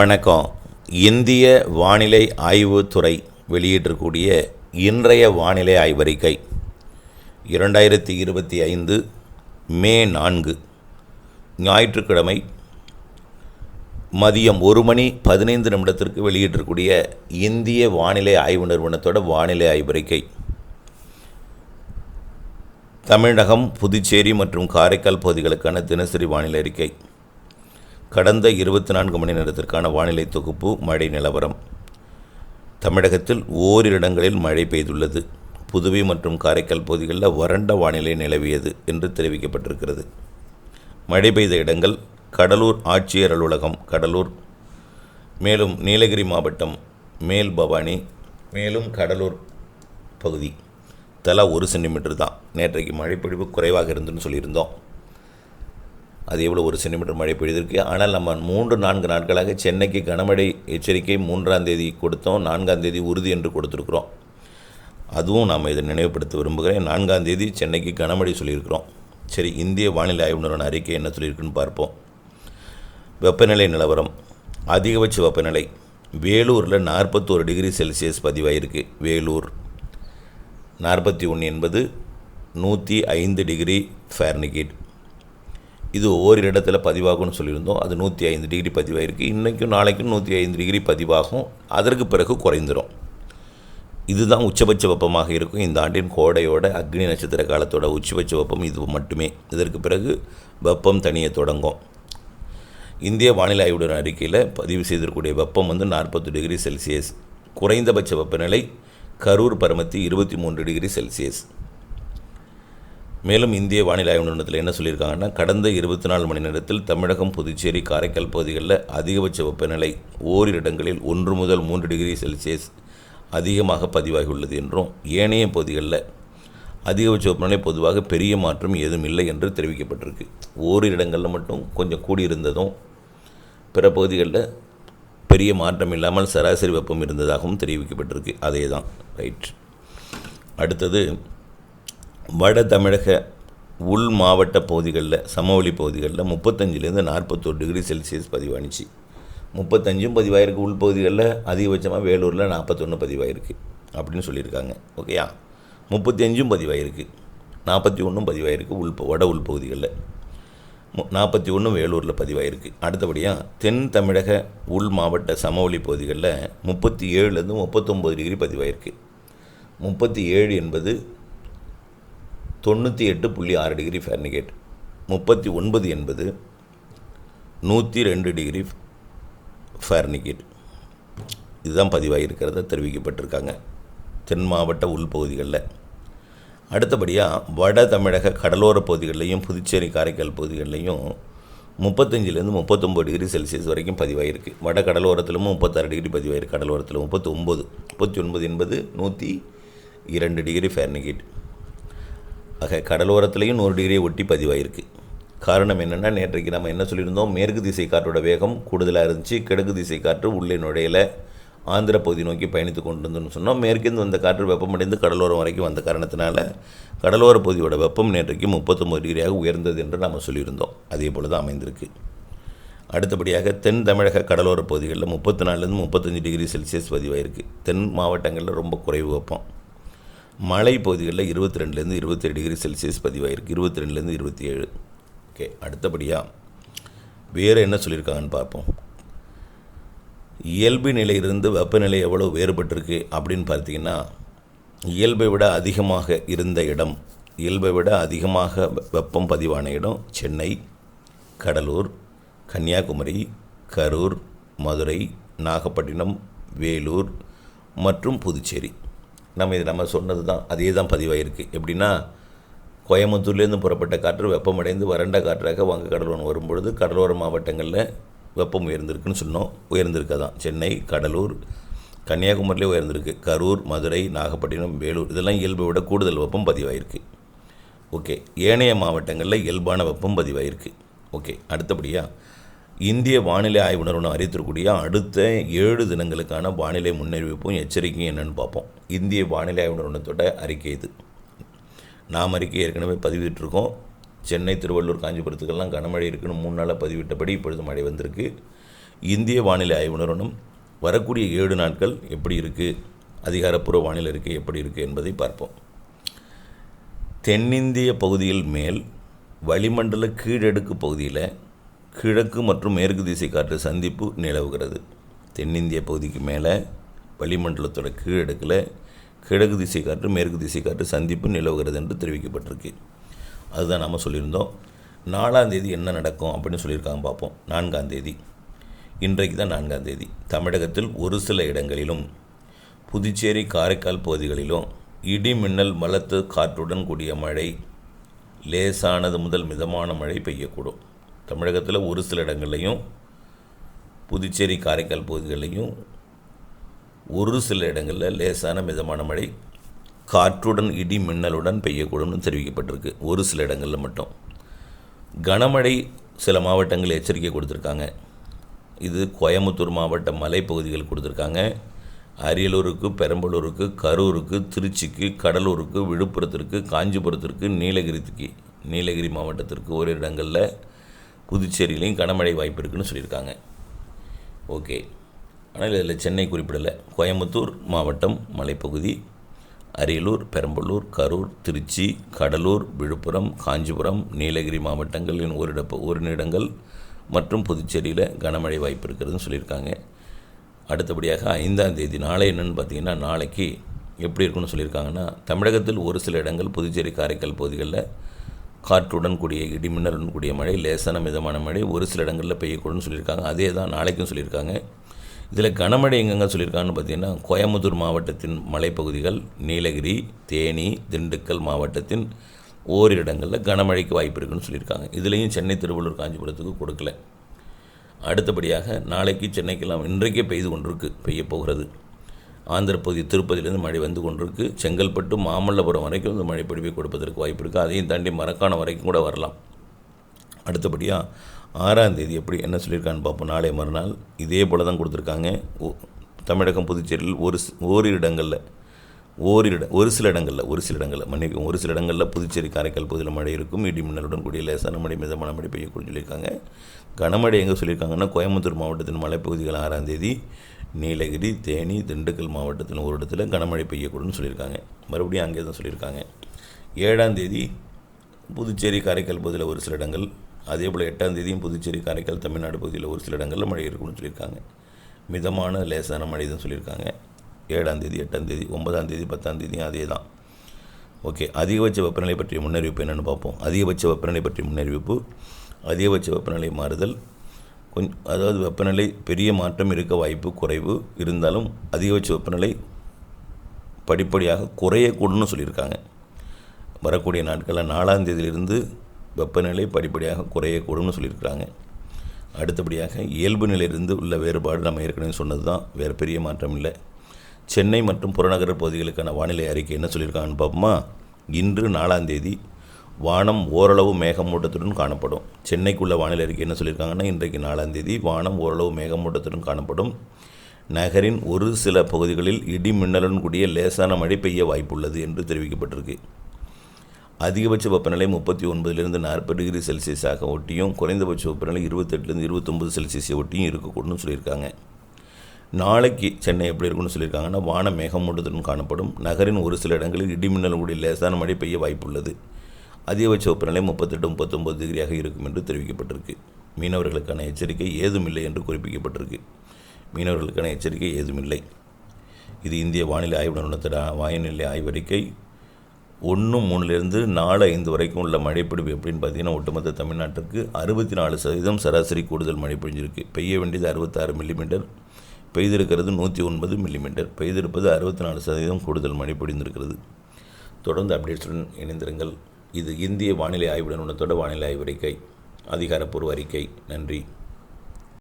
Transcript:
வணக்கம். இந்திய வானிலை ஆய்வுத்துறை வெளியிட்டிருக்கூடிய இன்றைய வானிலை ஆய்வறிக்கை. இரண்டாயிரத்தி இருபத்தி ஐந்து மே நான்கு ஞாயிற்றுக்கிழமை மதியம் ஒரு மணி பதினைந்து நிமிடத்திற்கு வெளியிட்டிருக்கூடிய இந்திய வானிலை ஆய்வு நிறுவனத்தோட வானிலை ஆய்வறிக்கை. தமிழகம் புதுச்சேரி மற்றும் காரைக்கால் பகுதிகளுக்கான தினசரி வானிலை அறிக்கை. கடந்த இருபத்தி நான்கு மணி நேரத்திற்கான வானிலை தொகுப்பு மழை நிலவரம். தமிழகத்தில் ஓரிரு இடங்களில் மழை பெய்துள்ளது. புதுவை மற்றும் காரைக்கால் பகுதிகளில் வறண்ட வானிலை நிலவியது என்று தெரிவிக்கப்பட்டிருக்கிறது. மழை பெய்த இடங்கள் கடலூர் ஆட்சியர் அலுவலகம் கடலூர். மேலும் நீலகிரி மாவட்டம் மேல் பவானி மேலும் கடலூர் பகுதி. தலா ஒரு சென்டிமீட்டர் தான். நேற்றைக்கு மழைப்பொழிவு குறைவாக இருந்துன்னு சொல்லியிருந்தோம். அது எவ்வளோ ஒரு சென்டிமீட்டர் மழை பெய்திருக்கு. ஆனால் நம்ம மூன்று நான்கு நாட்களாக சென்னைக்கு கனமழை எச்சரிக்கை மூன்றாம் தேதி கொடுத்தோம். நான்காம் தேதி உறுதி என்று கொடுத்துருக்குறோம். அதுவும் நாம் இதை நினைவுபடுத்த விரும்புகிறேன். நான்காம் தேதி சென்னைக்கு கனமழை சொல்லியிருக்கிறோம். சரி இந்திய வானிலை ஆய்வு நிறுவன அறிக்கை என்ன சொல்லியிருக்குன்னு பார்ப்போம். வெப்பநிலை நிலவரம். அதிகபட்ச வெப்பநிலை வேலூரில் நாற்பத்தோரு டிகிரி செல்சியஸ் பதிவாயிருக்கு. வேலூர் நாற்பத்தி ஒன்று என்பது நூற்றி ஐந்து டிகிரி ஃபேர்னிகேட் இது ஓரிரு இடத்துல பதிவாகும்னு சொல்லியிருந்தோம். அது நூற்றி ஐந்து டிகிரி பதிவாயிருக்கு. இன்றைக்கும் நாளைக்கும் நூற்றி ஐந்து டிகிரி பதிவாகும். அதற்கு பிறகு குறைந்துடும் இதுதான் உச்சபட்ச வெப்பமாக இருக்கும். இந்த ஆண்டின் கோடையோட அக்னி நட்சத்திர காலத்தோட உச்சபட்ச வெப்பம் இது மட்டுமே. இதற்கு பிறகு வெப்பம் தனிய தொடங்கும். இந்திய வானிலை ஆய்வுடன் அறிக்கையில் பதிவு செய்திருக்கக்கூடிய வெப்பம் வந்து நாற்பது டிகிரி செல்சியஸ். குறைந்தபட்ச வெப்பநிலை கரூர் பரமத்தி இருபத்தி மூன்று டிகிரி செல்சியஸ். மேலும் இந்திய வானிலை ஆய்வு நிறுவனத்தில் என்ன சொல்லியிருக்காங்கன்னா கடந்த இருபத்தி நாலு மணி நேரத்தில் தமிழகம் புதுச்சேரி காரைக்கால் பகுதிகளில் அதிகபட்ச வெப்பநிலை ஓரிரு இடங்களில் ஒன்று முதல் மூன்று டிகிரி செல்சியஸ் அதிகமாக பதிவாகியுள்ளது என்றும் ஏனைய பகுதிகளில் அதிகபட்ச வெப்பநிலை பொதுவாக பெரிய மாற்றம் ஏதும் இல்லை என்று தெரிவிக்கப்பட்டிருக்கு. ஓரிரு இடங்களில் மட்டும் கொஞ்சம் கூடியிருந்ததும் பிற பகுதிகளில் பெரிய மாற்றம் இல்லாமல் சராசரி வெப்பம் இருந்ததாகவும் தெரிவிக்கப்பட்டிருக்கு. அதே தான் ரைட். அடுத்தது வட தமிழக உள் மாவட்ட பகுதிகளில் சமவெளி பகுதிகளில் முப்பத்தஞ்சிலேருந்து நாற்பத்தோரு டிகிரி செல்சியஸ் பதிவானுச்சு. முப்பத்தஞ்சும் பதிவாயிருக்கு உள் பகுதிகளில் அதிகபட்சமாக வேலூரில் நாற்பத்தொன்று பதிவாயிருக்கு அப்படின்னு சொல்லியிருக்காங்க. ஓகேயா? முப்பத்தி அஞ்சும் பதிவாயிருக்கு. நாற்பத்தி ஒன்றும் பதிவாயிருக்கு உள் வட உள் பகுதிகளில். நாற்பத்தி ஒன்று வேலூரில் பதிவாயிருக்கு. அடுத்தபடியாக தென் தமிழக உள் மாவட்ட சமவெளி பகுதிகளில் முப்பத்தி ஏழுலேருந்து முப்பத்தொம்போது டிகிரி பதிவாயிருக்கு. முப்பத்தி ஏழு என்பது தொண்ணூற்றி எட்டு புள்ளி ஆறு டிகிரி ஃபேர்னிகேட் முப்பத்தி ஒன்பது என்பது நூற்றி ரெண்டு டிகிரி ஃபேர்னிகேட் இதுதான் பதிவாகியிருக்கிறத தெரிவிக்கப்பட்டிருக்காங்க. தென் மாவட்ட உள்பகுதிகளில் அடுத்தபடியாக வட தமிழக கடலோர பகுதிகளிலையும் புதுச்சேரி காரைக்கால் பகுதிகளிலையும் முப்பத்தஞ்சிலேருந்து முப்பத்தொம்பது டிகிரி செல்சியஸ் வரைக்கும் பதிவாயிருக்கு. வட கடலோரத்திலும் முப்பத்தாறு டிகிரி பதிவாயிருக்கு. கடலோரத்தில் முப்பத்தொம்பது. முப்பத்தி ஒன்பது என்பது நூற்றி இரண்டு டிகிரி ஃபேர்னிகேட் ஆக கடலோரத்துலேயும் நூறு டிகிரியை ஒட்டி பதிவாயிருக்கு. காரணம் என்னென்னா நேற்றைக்கு நம்ம என்ன சொல்லியிருந்தோம்? மேற்கு திசை காற்றோட வேகம் கூடுதலாக இருந்துச்சு. கிழக்கு திசை காற்று உள்ளே நுழையில. ஆந்திர பகுதி நோக்கி பயணித்து கொண்டு இருந்தோம்னு சொன்னோம். மேற்கிருந்து வந்த காற்று வெப்பமடைந்து கடலோரம் வரைக்கும் வந்த காரணத்தினால கடலோர பகுதியோட வெப்பம் நேற்றைக்கு முப்பத்தொம்பது டிகிரியாக உயர்ந்தது என்று நாம் சொல்லியிருந்தோம். அதே போல் தான் அமைந்திருக்கு. அடுத்தபடியாக தென் தமிழக கடலோர பகுதிகளில் முப்பத்தி நாலுலேருந்து முப்பத்தஞ்சு டிகிரி செல்சியஸ் பதிவாயிருக்கு. தென் மாவட்டங்களில் ரொம்ப குறைவு வெப்பம். மலை பகுதிகளில் இருபத்தி ரெண்டுலேருந்து இருபத்தேழு டிகிரி செல்சியஸ் பதிவாயிருக்கு. இருபத்தி ரெண்டுலேருந்து இருபத்தி ஏழு ஓகே அடுத்தபடியாக வேறு என்ன சொல்லியிருக்காங்கன்னு பார்ப்போம். இயல்பு நிலையிலிருந்து வெப்பநிலை எவ்வளோ வேறுபட்டிருக்கு அப்படின்னு பார்த்தீங்கன்னா இயல்பை விட அதிகமாக இருந்த இடம் இயல்பை விட அதிகமாக வெப்பம் பதிவான இடம் சென்னை கடலூர் கன்னியாகுமரி கரூர் மதுரை நாகப்பட்டினம் வேலூர் மற்றும் புதுச்சேரி. நம்ம இது நம்ம சொன்னது தான். அதே தான் பதிவாயிருக்கு. எப்படின்னா கோயம்புத்தூர்லேருந்து புறப்பட்ட காற்று வெப்பமடைந்து வறண்ட காற்றாக வங்கக்கடலோரம் வரும்பொழுது கடலோர மாவட்டங்களில் வெப்பம் உயர்ந்திருக்குன்னு சொன்னோம். உயர்ந்திருக்க தான் சென்னை கடலூர் கன்னியாகுமரியிலே உயர்ந்திருக்கு. கரூர் மதுரை நாகப்பட்டினம் வேலூர் இதெல்லாம் இயல்பை விட கூடுதல் வெப்பம் பதிவாயிருக்கு. ஓகே. ஏனைய மாவட்டங்களில் இயல்பான வெப்பம் பதிவாயிருக்கு. ஓகே. அடுத்தபடியாக இந்திய வானிலை ஆய்வு நிறுவனம் அறிவித்திருக்கூடிய அடுத்த ஏழு தினங்களுக்கான வானிலை முன்னறிவிப்பும் எச்சரிக்கையும் என்னென்னு பார்ப்போம். இந்திய வானிலை ஆய்வு நிறுவனத்தோட அறிக்கை இது. நாம் அறிக்கை ஏற்கனவே பதிவிட்டிருக்கோம். சென்னை திருவள்ளூர் காஞ்சிபுரத்துக்கெல்லாம் கனமழை இருக்குன்னு மூணு நாளாக பதிவிட்டபடி இப்பொழுது மழை வந்திருக்கு. இந்திய வானிலை ஆய்வு நிறுவனம் வரக்கூடிய ஏழு நாட்கள் எப்படி இருக்குது அதிகாரப்பூர்வ வானிலை அறிக்கை எப்படி இருக்குது என்பதை பார்ப்போம். தென்னிந்திய பகுதியில் மேல் வளிமண்டல கீழடுக்கு பகுதியில் கிழக்கு மற்றும் மேற்கு திசை காற்று சந்திப்பு நிலவுகிறது. தென்னிந்திய பகுதிக்கு மேலே வளிமண்டலத்தோட கீழடுக்கில் கிழக்கு திசை காற்று மேற்கு திசை காற்று சந்திப்பு நிலவுகிறது என்று தெரிவிக்கப்பட்டிருக்கு. அதுதான் நாம் சொல்லியிருந்தோம். நாலாம் தேதி என்ன நடக்கும் அப்படின்னு சொல்லியிருக்காங்க பார்ப்போம் நான்காம் தேதி. இன்றைக்கு தான் நான்காம் தேதி. தமிழகத்தில் ஒரு சில இடங்களிலும் புதுச்சேரி காரைக்கால் பகுதிகளிலும் இடி மின்னல் பலத்த காற்றுடன் கூடிய மழை லேசானது முதல் மிதமான மழை பெய்யக்கூடும். தமிழகத்தில் ஒரு சில இடங்கள்லையும் புதுச்சேரி காரைக்கால் பகுதிகளிலையும் ஒரு சில இடங்களில் லேசான மிதமான மழை காற்றுடன் இடி மின்னலுடன் பெய்யக்கூடும்னு தெரிவிக்கப்பட்டிருக்கு. ஒரு சில இடங்களில் மட்டும். கனமழை சில மாவட்டங்கள் எச்சரிக்கை கொடுத்துருக்காங்க. இது கோயம்புத்தூர் மாவட்ட மலைப்பகுதிகள் கொடுத்துருக்காங்க. அரியலூருக்கு பெரம்பலூருக்கு கரூருக்கு திருச்சிக்கு கடலூருக்கு விழுப்புரத்திற்கு காஞ்சிபுரத்திற்கு நீலகிரிக்கு நீலகிரி மாவட்டத்திற்கு ஒரு இடங்களில் புதுச்சேரியிலையும் கனமழை வாய்ப்பு இருக்குன்னு சொல்லியிருக்காங்க. ஓகே. ஆனால் இதில் சென்னை குறிப்பிடலை. கோயம்புத்தூர் மாவட்டம் மலைப்பகுதி அரியலூர் பெரம்பலூர் கரூர் திருச்சி கடலூர் விழுப்புரம் காஞ்சிபுரம் நீலகிரி மாவட்டங்களின் ஓரிட ஓரினிடங்கள் மற்றும் புதுச்சேரியில் கனமழை வாய்ப்பு இருக்கிறதுன்னு சொல்லியிருக்காங்க. அடுத்தபடியாக ஐந்தாம் தேதி நாளை என்னென்னு பார்த்தீங்கன்னா நாளைக்கு எப்படி இருக்குன்னு சொல்லியிருக்காங்கன்னா தமிழகத்தில் ஒரு சில இடங்கள் புதுச்சேரி காரைக்கால் பகுதிகளில் காற்றுடன் கூடிய இடிமின்னலுடன் கூடிய மழை லேசான மிதமான மழை ஒரு சில இடங்களில் பெய்யக்கூடும்னு சொல்லியிருக்காங்க. அதே தான் நாளைக்கும் சொல்லியிருக்காங்க. இதில் கனமழை எங்கெங்க சொல்லியிருக்காங்கன்னு பார்த்தீங்கன்னா கோயம்புத்தூர் மாவட்டத்தின் மலைப்பகுதிகள் நீலகிரி தேனி திண்டுக்கல் மாவட்டத்தின் ஓரிரு இடங்களில் கனமழைக்கு வாய்ப்பு இருக்குன்னு சொல்லியிருக்காங்க. இதுலேயும் சென்னை திருவள்ளூர் காஞ்சிபுரத்துக்கு கொடுக்கல. அடுத்தபடியாக நாளைக்கு சென்னைக்கெல்லாம் இன்றைக்கே பெய்து கொண்டிருக்கு பெய்ய போகிறது. ஆந்திர பகுதி திருப்பதியிலேருந்து மழை வந்து கொண்டிருக்கு. செங்கல்பட்டு மாமல்லபுரம் வரைக்கும் இந்த மழை பிடிப்பை கொடுப்பதற்கு வாய்ப்பு இருக்குது அதையும் தாண்டி மரக்கான வரைக்கும் கூட வரலாம். அடுத்தபடியாக ஆறாம் தேதி எப்படி என்ன சொல்லியிருக்கான்னு பார்ப்போம். நாளை மறுநாள் இதே போல் தான் கொடுத்துருக்காங்க. தமிழகம் புதுச்சேரியில் ஒரு ஓரிரு இடங்களில் ஓரிரு ஒரு சில இடங்களில் ஒரு சில இடங்களில் மன்னிக்கும் ஒரு சில இடங்களில் புதுச்சேரி காரைக்கால் பகுதியில் மழை இருக்கும். இடி மின்னலுடன் கூடிய லேசான மழை மிதமான மழை பெய்யக்கூடும் சொல்லியிருக்காங்க. கனமழை எங்கே சொல்லியிருக்காங்கன்னா கோயம்புத்தூர் மாவட்டத்தின் மலைப்பகுதிகள் ஆறாம் தேதி. நீலகிரி தேனி திண்டுக்கல் மாவட்டத்தில் ஒரு இடத்துல கனமழை பெய்யக்கூடும்னு சொல்லியிருக்காங்க. மறுபடியும் அங்கே தான் சொல்லியிருக்காங்க. ஏழாம் தேதி புதுச்சேரி காரைக்கால் பகுதியில் ஒரு சில இடங்கள் அதே போல் எட்டாம் தேதியும் புதுச்சேரி காரைக்கால் தமிழ்நாடு பகுதியில் ஒரு சில இடங்களில் மழை இருக்கும்னு சொல்லியிருக்காங்க. மிதமான லேசான மழை தான் சொல்லியிருக்காங்க. ஏழாம் தேதி எட்டாம் தேதி ஒன்பதாம் தேதி பத்தாம் தேதியும் அதே தான். ஓகே அதிகபட்ச வெப்பநிலை பற்றிய முன்னறிவிப்பு என்னென்னு பார்ப்போம். அதிகபட்ச வெப்பநிலை பற்றிய முன்னறிவிப்பு அதிகபட்ச வெப்பநிலை மாறுதல் கொஞ்சம் அதாவது வெப்பநிலை பெரிய மாற்றம் இருக்க வாய்ப்பு குறைவு. இருந்தாலும் அதிகபட்ச வெப்பநிலை படிப்படியாக குறையக்கூடும்னு சொல்லியிருக்காங்க. வரக்கூடிய நாட்களில் நாலாம் தேதியிலிருந்து வெப்பநிலை படிப்படியாக குறையக்கூடும்னு சொல்லியிருக்கிறாங்க. அடுத்தபடியாக இயல்பு நிலையிலிருந்து உள்ள வேறுபாடு நம்ம ஏற்கனவே சொன்னது தான் வேறு பெரிய மாற்றம் இல்லை. சென்னை மற்றும் புறநகர பகுதிகளுக்கான வானிலை அறிக்கை என்ன சொல்லியிருக்காங்கன்னு பார்ப்போமா? இன்று நாலாம் தேதி வானம் ஓரளவு மேகமூட்டத்துடன் காணப்படும். சென்னைக்குள்ள வானிலை அறிக்கை என்ன சொல்லியிருக்காங்கன்னா இன்றைக்கு நாலாம் தேதி வானம் ஓரளவு மேகமூட்டத்துடன் காணப்படும். நகரின் ஒரு சில பகுதிகளில் இடி மின்னலுடன் கூடிய லேசான மழை பெய்ய வாய்ப்புள்ளது என்று தெரிவிக்கப்பட்டிருக்கு. அதிகபட்ச வெப்பநிலை முப்பத்தி ஒன்பதுலேருந்து நாற்பது டிகிரி செல்சியஸாக ஒட்டியும் குறைந்தபட்ச வெப்பநிலை இருபத்தெட்டுலேருந்து இருபத்தொம்பது செல்சியஸை ஒட்டியும் இருக்கக்கூடும்னு சொல்லியிருக்காங்க. நாளைக்கு சென்னை எப்படி இருக்கும்னு சொல்லியிருக்காங்கன்னா வான மேகமூட்டத்துடன் காணப்படும். நகரின் ஒரு சில இடங்களில் இடிமின்னல் கூடிய லேசான மழை பெய்ய வாய்ப்புள்ளது. அதிகபட்ச வெப்பநிலை முப்பத்தெட்டு முப்பத்தொம்பது டிகிரியாக இருக்கும் என்று தெரிவிக்கப்பட்டிருக்கு. மீனவர்களுக்கான எச்சரிக்கை ஏதுமில்லை என்று குறிப்பிக்கப்பட்டிருக்கு. மீனவர்களுக்கான எச்சரிக்கை ஏதுமில்லை. இது இந்திய வானிலை ஆய்வு நிறுவனத்தோட வானிலை ஆய்வறிக்கை. ஒன்று மூணுலேருந்து நாலு ஐந்து வரைக்கும் உள்ள மழைப்பிடிப்பு எப்படின்னு பார்த்தீங்கன்னா ஒட்டுமொத்த தமிழ்நாட்டிற்கு அறுபத்தி நாலு சதவீதம் சராசரி கூடுதல் மழை பொழிஞ்சிருக்கு. பெய்ய வேண்டியது அறுபத்தாறு மில்லிமீட்டர் பெய்திருக்கிறது நூற்றி ஒன்பது மில்லிமீட்டர் பெய்திருப்பது அறுபத்தி நாலு சதவீதம் கூடுதல் மழை பொழிந்திருக்கிறது. தொடர்ந்து அப்டேட்ஸுடன் இணைந்திருங்கள். இது இந்திய வானிலை ஆய்விடன் உள்ள தொடர் வானிலை ஆய்வு அறிக்கை. அதிகாரப்பூர்வ அறிக்கை. நன்றி.